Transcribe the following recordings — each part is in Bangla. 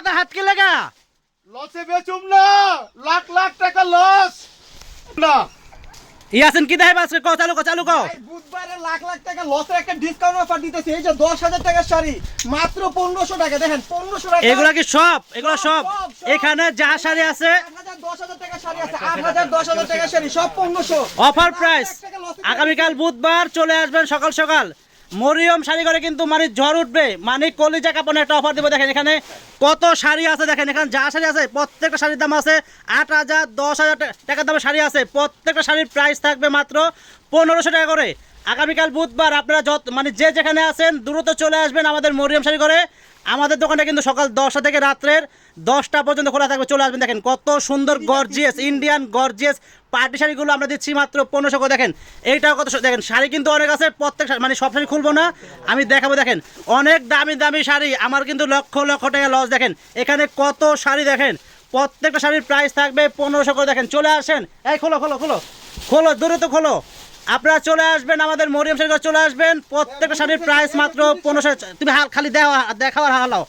মাথা হাত কে লাগা? লসে বেচুম না লাখ লাখ টাকা লস। না। ইয়াসিন কি দেখাইবা আজকে? কও চালু কও চালু কও বুধবারে লাখ লাখ টাকা লসের একটা ডিসকাউন্ট অফার দিতেছি এই যে দশ হাজার টাকার শাড়ি মাত্র পনেরোশো টাকা দেখেন পনেরোশো টাকা। এগুলা কি সব? এগুলা সব। এখানে যা শাড়ি আছে আট হাজার দশ হাজার টাকা শাড়ি আছে আট হাজার দশ হাজার টাকা শাড়ি সব পনেরোশো। অফার প্রাইস আগামীকাল বুধবার চলে আসবেন সকাল সকাল। মরিয়ম শাড়ি করে কিন্তু মানে ঝড় উঠবে। মানে কলিজা কাপড় একটা অফার দেবো। দেখেন এখানে কত শাড়ি আছে দেখেন। এখানে যা শাড়ি আছে, প্রত্যেকটা শাড়ির দাম আছে আট হাজার দশ হাজার টাকার দামের শাড়ি আছে। প্রত্যেকটা শাড়ির প্রাইস থাকবে মাত্র পনেরোশো টাকা করে। আগামীকাল বুধবার আপনারা যত মানে যে যেখানে আছেন দ্রুত চলে আসবেন আমাদের মরিয়ম শাড়ি করে আমাদের দোকানটা কিন্তু সকাল দশটা থেকে রাত্রের দশটা পর্যন্ত খোলা থাকবে। চলে আসবেন দেখেন কত সুন্দর গর্জিয়াস ইন্ডিয়ান গর্জিয়াস পার্টি শাড়িগুলো আমরা দিচ্ছি মাত্র পনেরোশো করে। দেখেন এইটাও কত দেখেন শাড়ি কিন্তু অনেক আছে প্রত্যেক মানে সব শাড়ি খুলবো না আমি দেখাবো দেখেন অনেক দামি দামি শাড়ি আমার কিন্তু লক্ষ লক্ষ টাকা লস দেখেন এখানে কত শাড়ি দেখেন প্রত্যেকটা শাড়ির প্রাইস থাকবে পনেরোশো করে। দেখেন চলে আসেন। এই খোলো খোলো খোলো খোলো দ্রুত খোলো। আপনারা চলে আসবেন আমাদের মরিয়াম শাড়ি চলে আসবেন। প্রত্যেকটা শাড়ির প্রাইস মাত্র পনেরোশো তুমি হাল খালি দেওয়া দেখাও আর হালাও।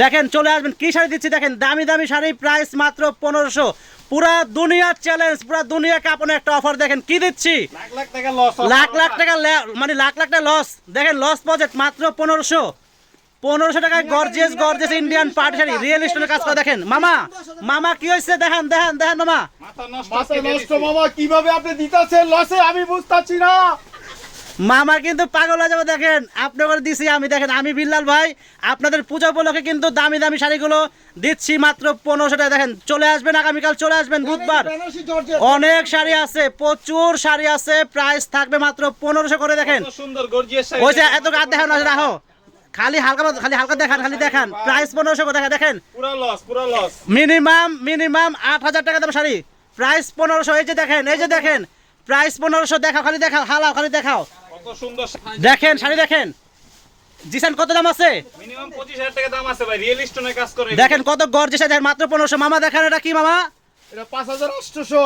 দেখেন চলে আসবেন। কী শাড়ি দিচ্ছি দেখেন দামি দামি শাড়ি প্রাইস মাত্র পনেরোশো। পুরা দুনিয়ার চ্যালেঞ্জ পুরা দুনিয়া কাপনে একটা অফার দেখেন কি দিচ্ছি? লাখ লাখ টাকা লস লাখ লাখ টাকা মানে লাখ লাখ টাকা লস দেখেন লস বাজেট মাত্র পনেরোশো। পনেরোশো টাকায় gorgeous gorgeous Indian party sari real স্টোনের কাজ করে দেখেন। মামা মামা কি হয়েছে? দেখেন দেখেন দেখেন মামা। মাথা নষ্ট মামা কীভাবে আপনি দিতেছেন? লসে আমি বুঝতাছি না। মামা কিন্তু পাগল হয়ে যাবে দেখেন। আপনাদের দিছি আমি দেখেন আমি বিল্লাল ভাই। আপনাদের পূজা উপলক্ষে কিন্তু দামি দামি শাড়িগুলো দিচ্ছি মাত্র পনেরোশো টাকা। দেখেন চলে আসবেন আগামীকাল চলে আসবেন বুধবার। অনেক শাড়ি আছে প্রচুর শাড়ি আছে। প্রাইস থাকবে মাত্র পনেরোশো করে দেখেন। সুন্দর ওই যে এত গাছ দেখেন রাখো খালি হালকা খালি হালকা দেখান খালি দেখান। প্রাইস পনেরোশো দেখা দেখেন? পুরো লস পুরো লস মিনিমাম মিনিমাম আট হাজার টাকা দাম শাড়ি। প্রাইস পনেরোশো এই যে দেখেন এই যে দেখেন। প্রাইস পনেরোশো দেখাও খালি দেখাও হালাও খালি দেখাও। কত সুন্দর দেখেন শাড়ি দেখেন। জিসান কত দাম আছে? মিনিমাম পঁচিশ হাজার টাকা দাম আছে ভাই। রিয়েল স্টোনের কাজ করে। দেখেন কত গর্জেস দেখেন মাত্র পনেরোশো। মামা দেখেন এটা কি মামা? এটা পাঁচ হাজার আটশোশো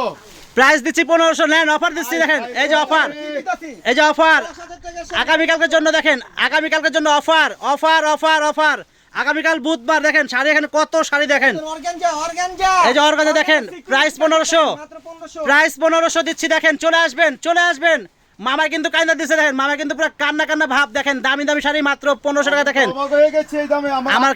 প্রাইস দিচ্ছি পনেরোশো নেন অফার দিচ্ছি দেখেন এই যে অফার এই যে অফার। আগামীকালকের জন্য দেখেন আগামীকালকের জন্য অফার অফার অফার অফার আগামীকাল বুধবার দেখেন শাড়ি এখানে কত শাড়ি দেখেন। এই যে অর্গানজা দেখেন, প্রাইস পনেরোশো প্রাইস পনেরোশো দিচ্ছি দেখেন চলে আসবেন চলে আসবেন। মামা কিন্তু কান্না দিচ্ছে দেখেন মামা কিন্তু পুরো কান্না কান্না ভাব দেখেন দামি দামি শাড়ি মাত্র পনেরোশো টাকা দেখেন। আমাকে হয়ে গেছে এই দামে আমার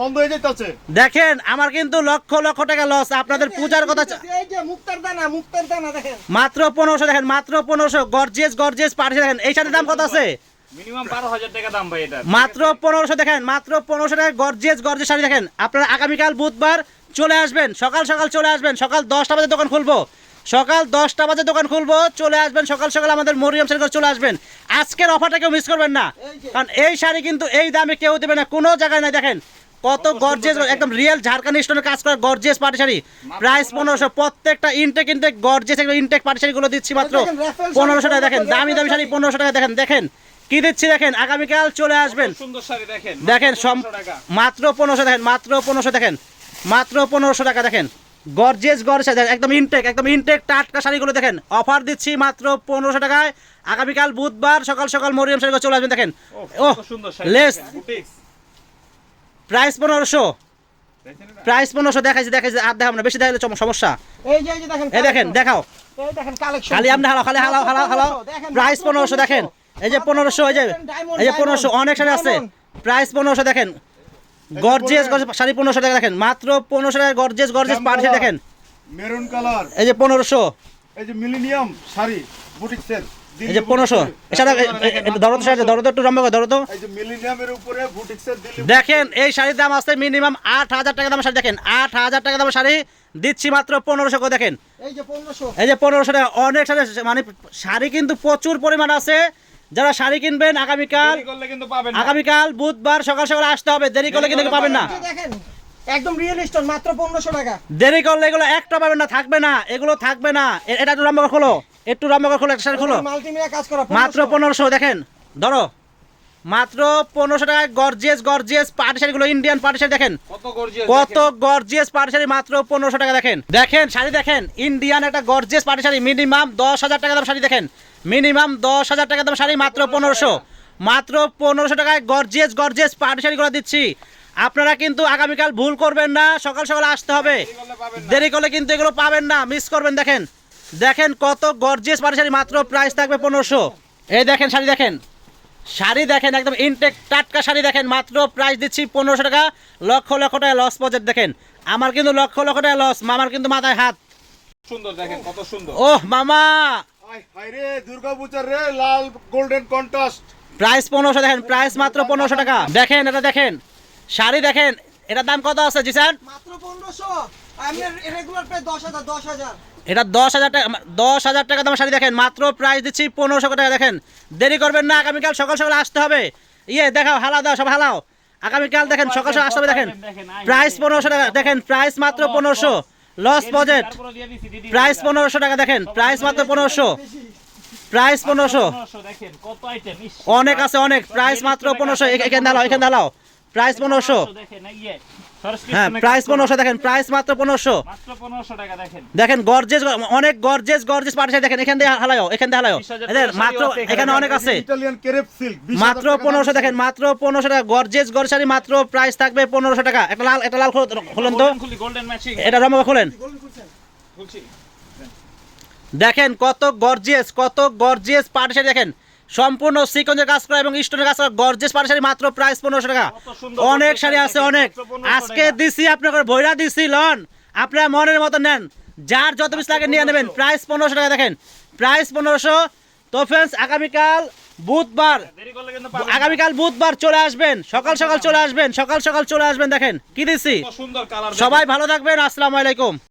বন্ধ হয়ে যেতেছে। দেখেন আমার কিন্তু লক্ষ লক্ষ টাকা লস আপনাদের পূজার কথা এই যে মুক্তার দানা মুক্তার দানা দেখেন। মাত্র পনেরোশো দেখেন মাত্র পনেরোশো গর্জিয়াস গর্জিয়াস পাঠিয়ে দেখেন। এই শাড়ির দাম কত আছে? মিনিমাম বারো হাজার টাকা দাম ভাই এটা। মাত্র পনেরোশো দেখেন মাত্র পনেরোশো টাকা গর্জিয়াস গর্জিয়াস শাড়ি দেখেন। আপনারা আগামীকাল বুধবার চলে আসবেন সকাল সকাল চলে আসবেন সকাল দশটা বাজে দোকান খুলবো। সকাল দশটা বাজে দোকান খুলবো চলে আসবেন সকাল সকাল আমাদের মরিয়াম শাড়ি চলে আসবেন। আজকের অফারটা কেউ মিস করবেন না কারণ এই শাড়ি কিন্তু এই দামে কেউ দেবে না কোনো জায়গায় নাই দেখেন। কত গর্জেস একদম রিয়েল ঝাড়খান্ড স্টোনের কাজ করা গর্জিয়াস পাটি শাড়ি। প্রাইস পনেরোশো প্রত্যেকটা ইনটেক ইনটেক গর্জেস একদম ইনটেক পাটি শাড়িগুলো দিচ্ছি মাত্র পনেরোশো টাকা দেখেন দামি দামি শাড়ি পনেরোশো টাকা দেখেন দেখেন কি দিচ্ছি দেখেন আগামীকাল চলে আসবেন। দেখেন দেখেন সম মাত্র পনেরোশো দেখেন মাত্র পনেরোশো দেখেন মাত্র পনেরোশো টাকা দেখেন। গর্জেস গর্জেস একদম ইনটেক একদম ইনটেক টাটকা শাড়িগুলো দেখেন। অফার দিচ্ছি মাত্র পনেরোশো টাকায়। আগামীকাল বুধবার সকাল সকাল মরিয়াম শাড়ি চলে আসবেন দেখেন। ও কত সুন্দর শাড়ি লেস প্রাইস পনেরোশো। প্রাইস পনেরোশো দেখাইছি দেখাইছি আর দেখাবো না বেশি দেখালে সমস্যা। এই যে এই যে দেখেন দেখাও। এই দেখেন কালেকশন খালি আমরা হালাও খালি হালাও হালাও হালাও। প্রাইস পনেরোশো দেখেন। এই যে পনেরোশো এই যে এই যে পনেরোশো অনেক শাড়ি আছে। প্রাইস পনেরোশো দেখেন। গর্জিয়াস শাড়ি পনেরোশো টাকা দেখেন। মাত্র পনেরোশো টাকা গর্জিয়াস পাড়ি দেখেন। মেরুন কালার এই যে পনেরোশো। এই যে মিলিনিয়াম শাড়ি বুটিক্সের এই যে পনেরোশো। এছাড়া ধরো তো শাড়ি ধরো তো একটু লম্বা করে ধরো তো। এই যে মিলিনিয়ামের উপরে বুটিক্সের দিল্লি দেখেন এই শাড়ির দাম আছে মিনিমাম আট হাজার টাকা দামের শাড়ি দেখেন। আট হাজার টাকা দামের শাড়ি দিচ্ছি মাত্র পনেরোশো করে দেখেন। এই যে পনেরোশো। এই যে পনেরোশো টাকা অনেক শাড়ি মানে শাড়ি কিন্তু প্রচুর পরিমাণ আছে। যারা শাড়ি কিনবেন আগামীকাল দেরি করলে কিন্তু পাবেন না। আগামীকাল বুধবার সকাল সকাল আসতে হবে। দেরি করলে কিন্তু পাবেন না। একদম রিয়েল স্টোন মাত্র পনেরোশো টাকা। দেরি করলে এগুলো একটা পাবেন না থাকবে না। এগুলো থাকবে না। এটা একটু লম্বা খোলো। একটু লম্বা খোলো একটা শাড়ি খোলো। মাল্টিমিডিয়া কাজ করা মাত্র পনেরোশো দেখেন। ধরো। মাত্র পনেরোশো টাকায় গর্জিয়াস গর্জিয়াস পাটি শাড়িগুলো ইন্ডিয়ান পাটি শাড়ি দেখেন। কত গর্জিয়াস কত গর্জিয়াস পাটি শাড়ি মাত্র পনেরোশো টাকা দেখেন। দেখেন শাড়ি দেখেন। ইন্ডিয়ান একটা গর্জিয়াস পাটি শাড়ি মিনিমাম দশ হাজার টাকা দাম শাড়ি দেখেন। মিনিমাম দশ হাজার টাকা দাম শাড়ি মাত্র পনেরোশো। মাত্র পনেরোশো টাকায় গর্জিয়াস গর্জিয়াস পাটি শাড়িগুলো দিচ্ছি। আপনারা কিন্তু আগামীকাল ভুল করবেন না সকাল সকাল আসতে হবে। দেরি করলে কিন্তু এগুলো পাবেন না মিস করবেন দেখেন। দেখেন কত গর্জিয়াস পাটি শাড়ি মাত্র প্রাইস থাকবে পনেরোশো। এই দেখেন শাড়ি দেখেন। শাড়ি দেখেন একদম ইনটেক টাটকা শাড়ি দেখেন মাত্র প্রাইস দিচ্ছি পনেরোশো টাকা। লক্ষ লক্ষ টাকা লস প্রজেক্ট দেখেন। আমার কিন্তু লক্ষ লক্ষ টাকা লস মামার কিন্তু মাথায় হাত। সুন্দর দেখেন কত সুন্দর। ওহ মামা! রে দুর্গা পূজার রে লাল গোল্ডেন কন্ট্রাস্ট। প্রাইস পনেরোশো দেখেন প্রাইস মাত্র পনেরোশো টাকা। দেখেন এটা দেখেন। শাড়ি দেখেন এটার দাম কত আছে মাত্র পনেরোশো। আমি রেগুলার প্রায় দশ হাজার দশ হাজার। এটা দশ হাজার টাকা দশ হাজার টাকা দাম শাড়ি দেখেন। মাত্র প্রাইস দিচ্ছি পনেরোশো টাকা দেখেন। দেরি করবেন না আগামীকাল সকাল সকাল আসতে হবে। ইয়ে দেখাও হালাও দাও সব হালাও। আগামীকাল দেখেন সকাল সকাল আসতে হবে দেখেন। প্রাইস পনেরোশো টাকা দেখেন প্রাইস মাত্র পনেরোশো। লস বাজেট প্রাইস পনেরোশো টাকা দেখেন প্রাইস মাত্র পনেরোশো। প্রাইস পনেরোশো। দেখেন কত আইটেম অনেক আছে অনেক। প্রাইস মাত্র পনেরোশো। এখানে দাঁড়াও এখানে দাঁড়াও। প্রাইস পনেরোশো। দেখেন এই যে সরস্বতী হ্যাঁ প্রাইস পনেরোশো দেখেন প্রাইস মাত্র পনেরোশো। মাত্র পনেরোশো টাকা দেখেন। দেখেন গর্জেস অনেক গর্জেস গর্জেস শাড়ি দেখেন এখান দিয়ে হালাও এখান দিয়ে হালাও 20,000 এদের মাত্র এখানে। অনেক আছে। ইটালিয়ান কেরেপ সিল্ক মাত্র পনেরোশো দেখেন মাত্র পনেরোশো টাকা গর্জেস গর্জ শাড়ি মাত্র প্রাইস থাকবে পনেরোশো টাকা। একটা লাল একটা লাল খুলেন তো। এটা রমা খোলেন। দেখেন কত গর্জিয়াস কত গর্জিয়াস পাটি শাড়ি দেখেন। সম্পূর্ণ সিকঞ্জের কাজ করা এবং স্টোনের কাজ করা গর্জেস পাটি শাড়ি মাত্র প্রাইস পনেরোশো টাকা। অনেক শাড়ি আছে অনেক। আজকে। দিছি আপনাকে ভৈরা দিছি লন। আপনার মনের মতো নেন। যার যত পিস লাগে নিয়ে নেবেন। প্রাইস পনেরোশো টাকা দেখেন। প্রাইস পনেরোশো। তো ফ্রেন্ডস আগামীকাল বুধবার। না। আগামীকাল বুধবার চলে আসবেন। সকাল সকাল চলে আসবেন। সকাল সকাল চলে আসবেন দেখেন। কি দিছি? সবাই ভালো থাকবেন। আসসালামু আলাইকুম।